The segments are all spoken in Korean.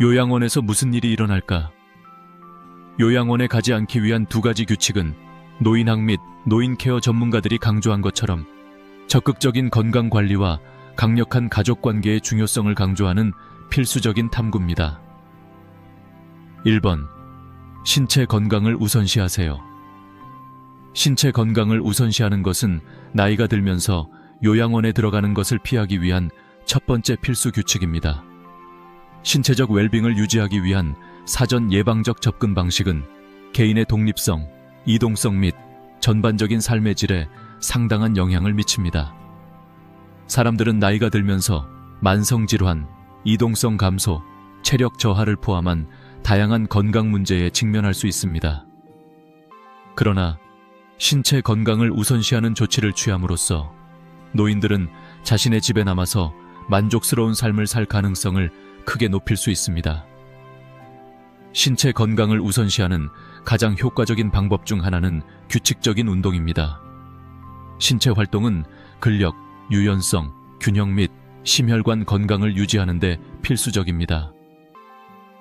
요양원에서 무슨 일이 일어날까? 요양원에 가지 않기 위한 두 가지 규칙은 노인학 및 노인 케어 전문가들이 강조한 것처럼 적극적인 건강 관리와 강력한 가족 관계의 중요성을 강조하는 필수적인 탐구입니다. 1번. 신체 건강을 우선시하세요. 신체 건강을 우선시하는 것은 나이가 들면서 요양원에 들어가는 것을 피하기 위한 첫 번째 필수 규칙입니다. 신체적 웰빙을 유지하기 위한 사전 예방적 접근 방식은 개인의 독립성, 이동성 및 전반적인 삶의 질에 상당한 영향을 미칩니다. 사람들은 나이가 들면서 만성질환, 이동성 감소, 체력 저하를 포함한 다양한 건강 문제에 직면할 수 있습니다. 그러나 신체 건강을 우선시하는 조치를 취함으로써 노인들은 자신의 집에 남아서 만족스러운 삶을 살 가능성을 크게 높일 수 있습니다. 신체 건강을 우선시하는 가장 효과적인 방법 중 하나는 규칙적인 운동입니다. 신체 활동은 근력, 유연성, 균형 및 심혈관 건강을 유지하는 데 필수적입니다.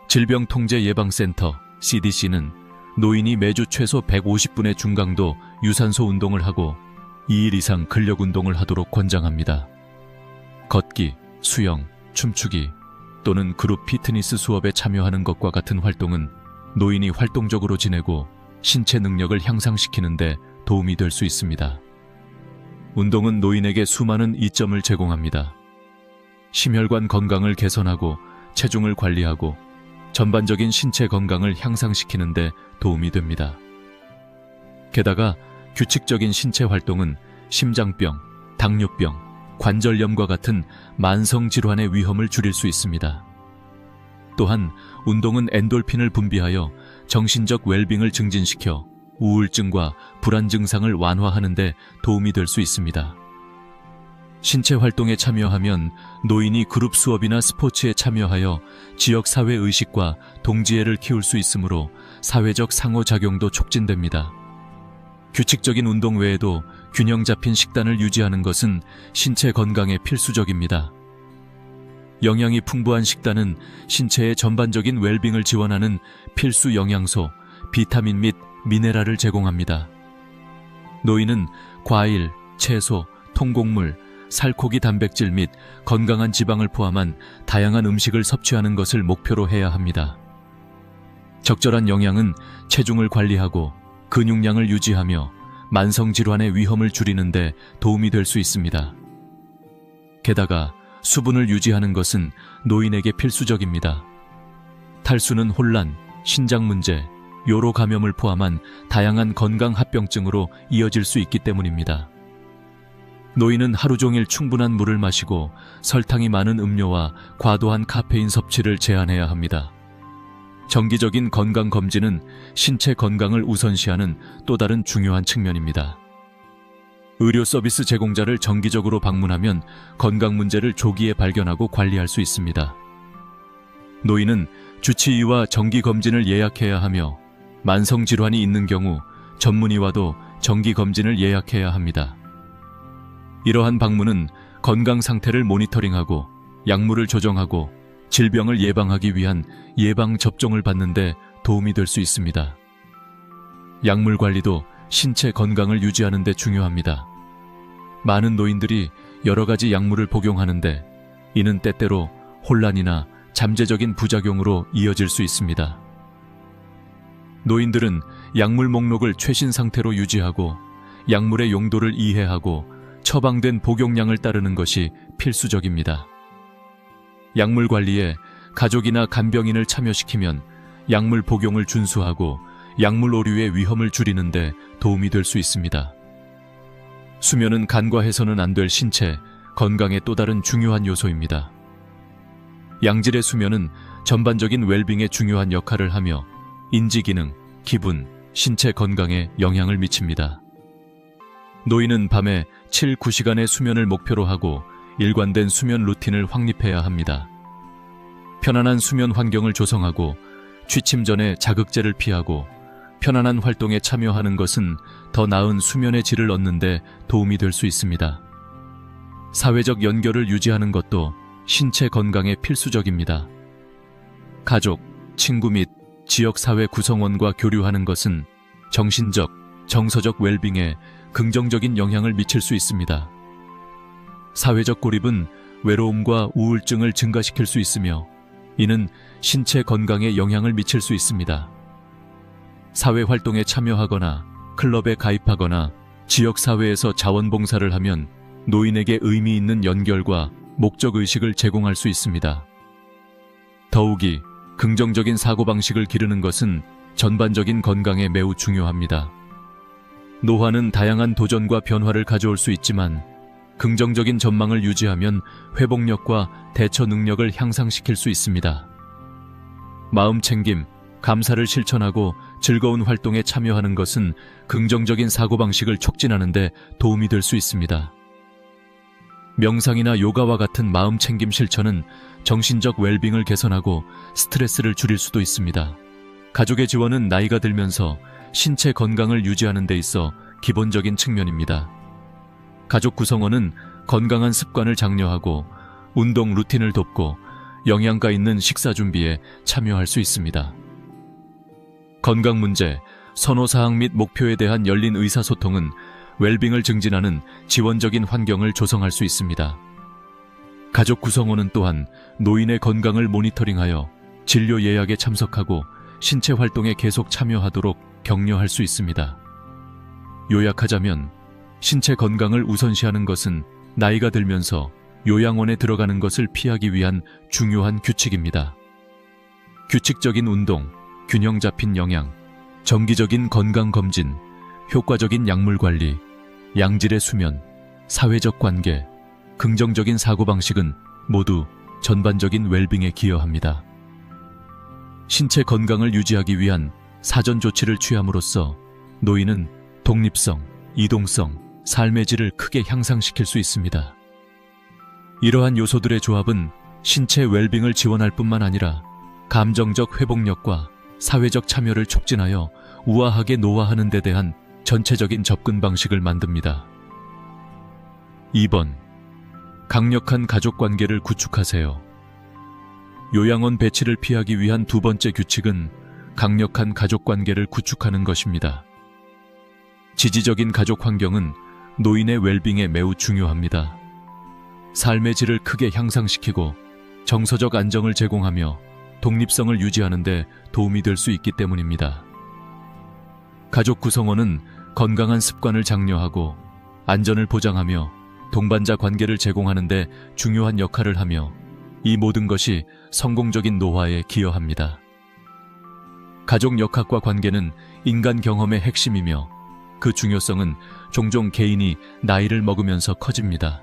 질병통제예방센터 CDC는 노인이 매주 최소 150분의 중강도 유산소 운동을 하고 2일 이상 근력 운동을 하도록 권장합니다. 걷기, 수영, 춤추기 또는 그룹 피트니스 수업에 참여하는 것과 같은 활동은 노인이 활동적으로 지내고 신체 능력을 향상시키는데 도움이 될 수 있습니다. 운동은 노인에게 수많은 이점을 제공합니다. 심혈관 건강을 개선하고 체중을 관리하고 전반적인 신체 건강을 향상시키는데 도움이 됩니다. 게다가 규칙적인 신체 활동은 심장병, 당뇨병, 관절염과 같은 만성 질환의 위험을 줄일 수 있습니다. 또한 운동은 엔돌핀을 분비하여 정신적 웰빙을 증진시켜 우울증과 불안 증상을 완화하는 데 도움이 될 수 있습니다. 신체 활동에 참여하면 노인이 그룹 수업이나 스포츠에 참여하여 지역 사회 의식과 동지애를 키울 수 있으므로 사회적 상호작용도 촉진됩니다. 규칙적인 운동 외에도 균형 잡힌 식단을 유지하는 것은 신체 건강에 필수적입니다. 영양이 풍부한 식단은 신체의 전반적인 웰빙을 지원하는 필수 영양소, 비타민 및 미네랄을 제공합니다. 노인은 과일, 채소, 통곡물, 살코기 단백질 및 건강한 지방을 포함한 다양한 음식을 섭취하는 것을 목표로 해야 합니다. 적절한 영양은 체중을 관리하고 근육량을 유지하며 만성 질환의 위험을 줄이는데 도움이 될 수 있습니다. 게다가 수분을 유지하는 것은 노인에게 필수적입니다. 탈수는 혼란, 신장 문제, 요로 감염을 포함한 다양한 건강 합병증으로 이어질 수 있기 때문입니다. 노인은 하루 종일 충분한 물을 마시고 설탕이 많은 음료와 과도한 카페인 섭취를 제한해야 합니다. 정기적인 건강 검진은 신체 건강을 우선시하는 또 다른 중요한 측면입니다. 의료 서비스 제공자를 정기적으로 방문하면 건강 문제를 조기에 발견하고 관리할 수 있습니다. 노인은 주치의와 정기 검진을 예약해야 하며 만성 질환이 있는 경우 전문의와도 정기 검진을 예약해야 합니다. 이러한 방문은 건강 상태를 모니터링하고 약물을 조정하고 질병을 예방하기 위한 예방 접종을 받는데 도움이 될 수 있습니다. 약물 관리도 신체 건강을 유지하는 데 중요합니다. 많은 노인들이 여러 가지 약물을 복용하는데 이는 때때로 혼란이나 잠재적인 부작용으로 이어질 수 있습니다. 노인들은 약물 목록을 최신 상태로 유지하고 약물의 용도를 이해하고 처방된 복용량을 따르는 것이 필수적입니다. 약물 관리에 가족이나 간병인을 참여시키면 약물 복용을 준수하고 약물 오류의 위험을 줄이는데 도움이 될 수 있습니다. 수면은 간과해서는 안 될 신체, 건강의 또 다른 중요한 요소입니다. 양질의 수면은 전반적인 웰빙에 중요한 역할을 하며 인지 기능, 기분, 신체 건강에 영향을 미칩니다. 노인은 밤에 7, 9시간의 수면을 목표로 하고 일관된 수면 루틴을 확립해야 합니다. 편안한 수면 환경을 조성하고 취침 전에 자극제를 피하고 편안한 활동에 참여하는 것은 더 나은 수면의 질을 얻는데 도움이 될 수 있습니다. 사회적 연결을 유지하는 것도 신체 건강에 필수적입니다. 가족, 친구 및 지역 사회 구성원과 교류하는 것은 정신적, 정서적 웰빙에 긍정적인 영향을 미칠 수 있습니다. 사회적 고립은 외로움과 우울증을 증가시킬 수 있으며 이는 신체 건강에 영향을 미칠 수 있습니다. 사회 활동에 참여하거나 클럽에 가입하거나 지역 사회에서 자원봉사를 하면 노인에게 의미 있는 연결과 목적 의식을 제공할 수 있습니다. 더욱이 긍정적인 사고방식을 기르는 것은 전반적인 건강에 매우 중요합니다. 노화는 다양한 도전과 변화를 가져올 수 있지만 긍정적인 전망을 유지하면 회복력과 대처 능력을 향상시킬 수 있습니다. 마음 챙김, 감사를 실천하고 즐거운 활동에 참여하는 것은 긍정적인 사고방식을 촉진하는 데 도움이 될 수 있습니다. 명상이나 요가와 같은 마음 챙김 실천은 정신적 웰빙을 개선하고 스트레스를 줄일 수도 있습니다. 가족의 지원은 나이가 들면서 신체 건강을 유지하는 데 있어 기본적인 측면입니다. 가족 구성원은 건강한 습관을 장려하고 운동 루틴을 돕고 영양가 있는 식사 준비에 참여할 수 있습니다. 건강 문제, 선호 사항 및 목표에 대한 열린 의사소통은 웰빙을 증진하는 지원적인 환경을 조성할 수 있습니다. 가족 구성원은 또한 노인의 건강을 모니터링하여 진료 예약에 참석하고 신체 활동에 계속 참여하도록 격려할 수 있습니다. 요약하자면 신체 건강을 우선시하는 것은 나이가 들면서 요양원에 들어가는 것을 피하기 위한 중요한 규칙입니다. 규칙적인 운동, 균형 잡힌 영양, 정기적인 건강 검진, 효과적인 약물 관리, 양질의 수면, 사회적 관계, 긍정적인 사고방식은 모두 전반적인 웰빙에 기여합니다. 신체 건강을 유지하기 위한 사전 조치를 취함으로써 노인은 독립성, 이동성, 삶의 질을 크게 향상시킬 수 있습니다. 이러한 요소들의 조합은 신체 웰빙을 지원할 뿐만 아니라 감정적 회복력과 사회적 참여를 촉진하여 우아하게 노화하는 데 대한 전체적인 접근 방식을 만듭니다. 2번. 강력한 가족 관계를 구축하세요. 요양원 배치를 피하기 위한 두 번째 규칙은 강력한 가족 관계를 구축하는 것입니다. 지지적인 가족 환경은 노인의 웰빙에 매우 중요합니다. 삶의 질을 크게 향상시키고 정서적 안정을 제공하며 독립성을 유지하는 데 도움이 될 수 있기 때문입니다. 가족 구성원은 건강한 습관을 장려하고 안전을 보장하며 동반자 관계를 제공하는 데 중요한 역할을 하며 이 모든 것이 성공적인 노화에 기여합니다. 가족 역학과 관계는 인간 경험의 핵심이며 그 중요성은 종종 개인이 나이를 먹으면서 커집니다.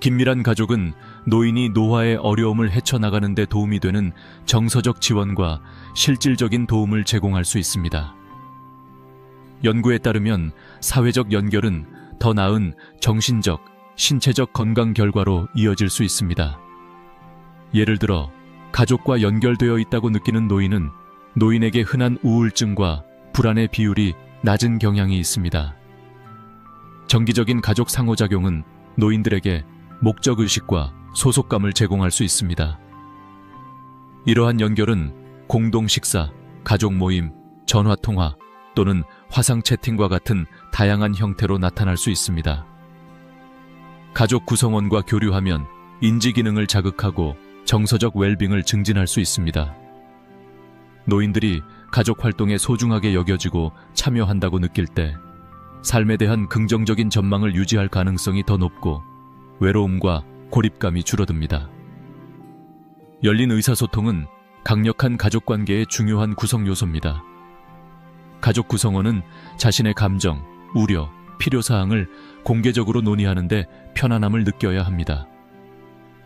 긴밀한 가족은 노인이 노화의 어려움을 헤쳐나가는 데 도움이 되는 정서적 지원과 실질적인 도움을 제공할 수 있습니다. 연구에 따르면 사회적 연결은 더 나은 정신적, 신체적 건강 결과로 이어질 수 있습니다. 예를 들어, 가족과 연결되어 있다고 느끼는 노인은 노인에게 흔한 우울증과 불안의 비율이 낮은 경향이 있습니다. 정기적인 가족 상호작용은 노인들에게 목적 의식과 소속감을 제공할 수 있습니다. 이러한 연결은 공동 식사, 가족 모임, 전화 통화 또는 화상 채팅과 같은 다양한 형태로 나타날 수 있습니다. 가족 구성원과 교류하면 인지 기능을 자극하고 정서적 웰빙을 증진할 수 있습니다. 노인들이 가족 활동에 소중하게 여겨지고 참여한다고 느낄 때 삶에 대한 긍정적인 전망을 유지할 가능성이 더 높고 외로움과 고립감이 줄어듭니다. 열린 의사소통은 강력한 가족 관계의 중요한 구성 요소입니다. 가족 구성원은 자신의 감정, 우려, 필요사항을 공개적으로 논의하는데 편안함을 느껴야 합니다.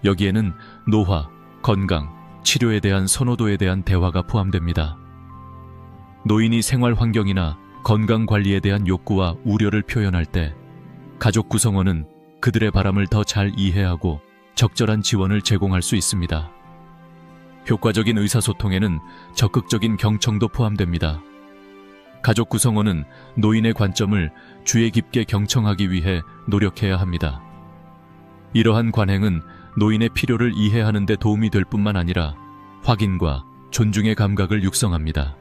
여기에는 노화, 건강, 치료에 대한 선호도에 대한 대화가 포함됩니다. 노인이 생활 환경이나 건강 관리에 대한 욕구와 우려를 표현할 때 가족 구성원은 그들의 바람을 더 잘 이해하고 적절한 지원을 제공할 수 있습니다. 효과적인 의사소통에는 적극적인 경청도 포함됩니다. 가족 구성원은 노인의 관점을 주의 깊게 경청하기 위해 노력해야 합니다. 이러한 관행은 노인의 필요를 이해하는 데 도움이 될 뿐만 아니라 확인과 존중의 감각을 육성합니다.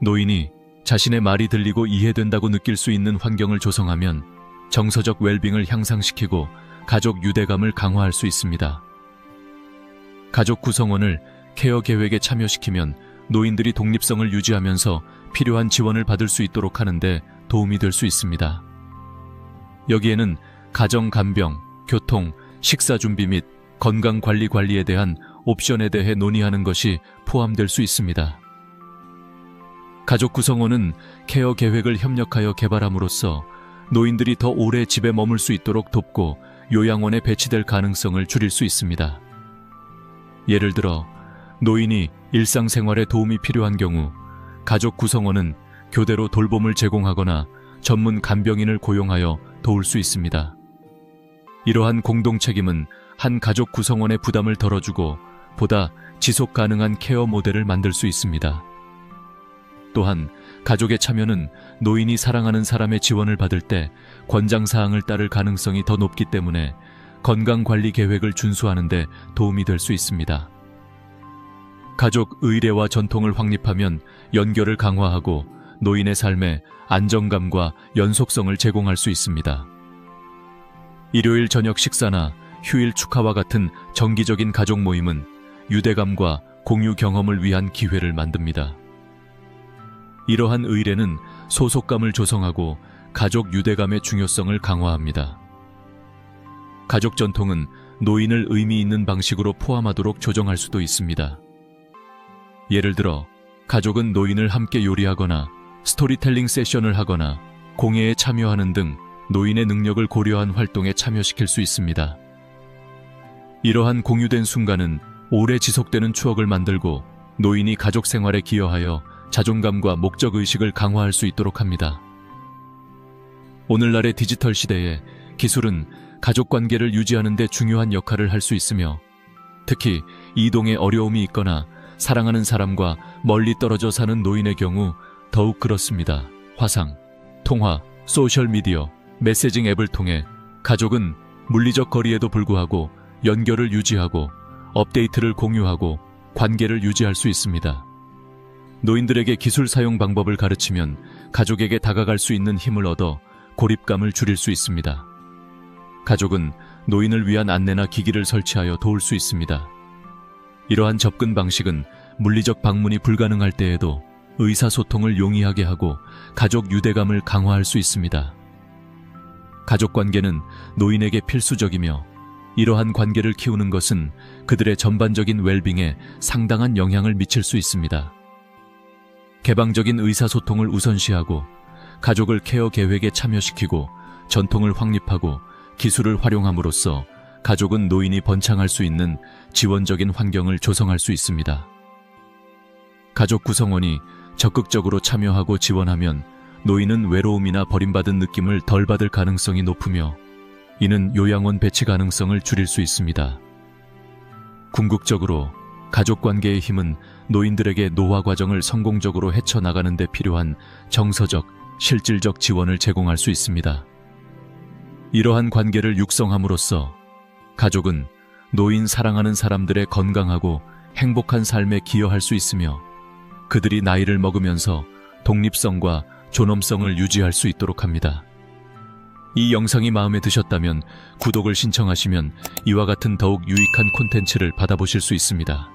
노인이 자신의 말이 들리고 이해된다고 느낄 수 있는 환경을 조성하면 정서적 웰빙을 향상시키고 가족 유대감을 강화할 수 있습니다. 가족 구성원을 케어 계획에 참여시키면 노인들이 독립성을 유지하면서 필요한 지원을 받을 수 있도록 하는데 도움이 될 수 있습니다. 여기에는 가정 간병, 교통, 식사 준비 및 건강 관리 관리에 대한 옵션에 대해 논의하는 것이 포함될 수 있습니다. 가족 구성원은 케어 계획을 협력하여 개발함으로써 노인들이 더 오래 집에 머물 수 있도록 돕고 요양원에 배치될 가능성을 줄일 수 있습니다. 예를 들어 노인이 일상생활에 도움이 필요한 경우 가족 구성원은 교대로 돌봄을 제공하거나 전문 간병인을 고용하여 도울 수 있습니다. 이러한 공동 책임은 한 가족 구성원의 부담을 덜어주고 보다 지속 가능한 케어 모델을 만들 수 있습니다. 또한 가족의 참여는 노인이 사랑하는 사람의 지원을 받을 때 권장 사항을 따를 가능성이 더 높기 때문에 건강 관리 계획을 준수하는 데 도움이 될 수 있습니다. 가족 의례와 전통을 확립하면 연결을 강화하고 노인의 삶에 안정감과 연속성을 제공할 수 있습니다. 일요일 저녁 식사나 휴일 축하와 같은 정기적인 가족 모임은 유대감과 공유 경험을 위한 기회를 만듭니다. 이러한 의례는 소속감을 조성하고 가족 유대감의 중요성을 강화합니다. 가족 전통은 노인을 의미 있는 방식으로 포함하도록 조정할 수도 있습니다. 예를 들어, 가족은 노인을 함께 요리하거나 스토리텔링 세션을 하거나 공예에 참여하는 등 노인의 능력을 고려한 활동에 참여시킬 수 있습니다. 이러한 공유된 순간은 오래 지속되는 추억을 만들고 노인이 가족 생활에 기여하여 자존감과 목적 의식을 강화할 수 있도록 합니다. 오늘날의 디지털 시대에 기술은 가족 관계를 유지하는 데 중요한 역할을 할 수 있으며 특히 이동에 어려움이 있거나 사랑하는 사람과 멀리 떨어져 사는 노인의 경우 더욱 그렇습니다. 화상, 통화, 소셜미디어, 메시징 앱을 통해 가족은 물리적 거리에도 불구하고 연결을 유지하고 업데이트를 공유하고 관계를 유지할 수 있습니다. 노인들에게 기술 사용 방법을 가르치면 가족에게 다가갈 수 있는 힘을 얻어 고립감을 줄일 수 있습니다. 가족은 노인을 위한 안내나 기기를 설치하여 도울 수 있습니다. 이러한 접근 방식은 물리적 방문이 불가능할 때에도 의사소통을 용이하게 하고 가족 유대감을 강화할 수 있습니다. 가족 관계는 노인에게 필수적이며 이러한 관계를 키우는 것은 그들의 전반적인 웰빙에 상당한 영향을 미칠 수 있습니다. 개방적인 의사소통을 우선시하고 가족을 케어 계획에 참여시키고 전통을 확립하고 기술을 활용함으로써 가족은 노인이 번창할 수 있는 지원적인 환경을 조성할 수 있습니다. 가족 구성원이 적극적으로 참여하고 지원하면 노인은 외로움이나 버림받은 느낌을 덜 받을 가능성이 높으며 이는 요양원 배치 가능성을 줄일 수 있습니다. 궁극적으로 가족 관계의 힘은 노인들에게 노화 과정을 성공적으로 헤쳐나가는 데 필요한 정서적, 실질적 지원을 제공할 수 있습니다. 이러한 관계를 육성함으로써 가족은 노인 사랑하는 사람들의 건강하고 행복한 삶에 기여할 수 있으며 그들이 나이를 먹으면서 독립성과 존엄성을 유지할 수 있도록 합니다. 이 영상이 마음에 드셨다면 구독을 신청하시면 이와 같은 더욱 유익한 콘텐츠를 받아보실 수 있습니다.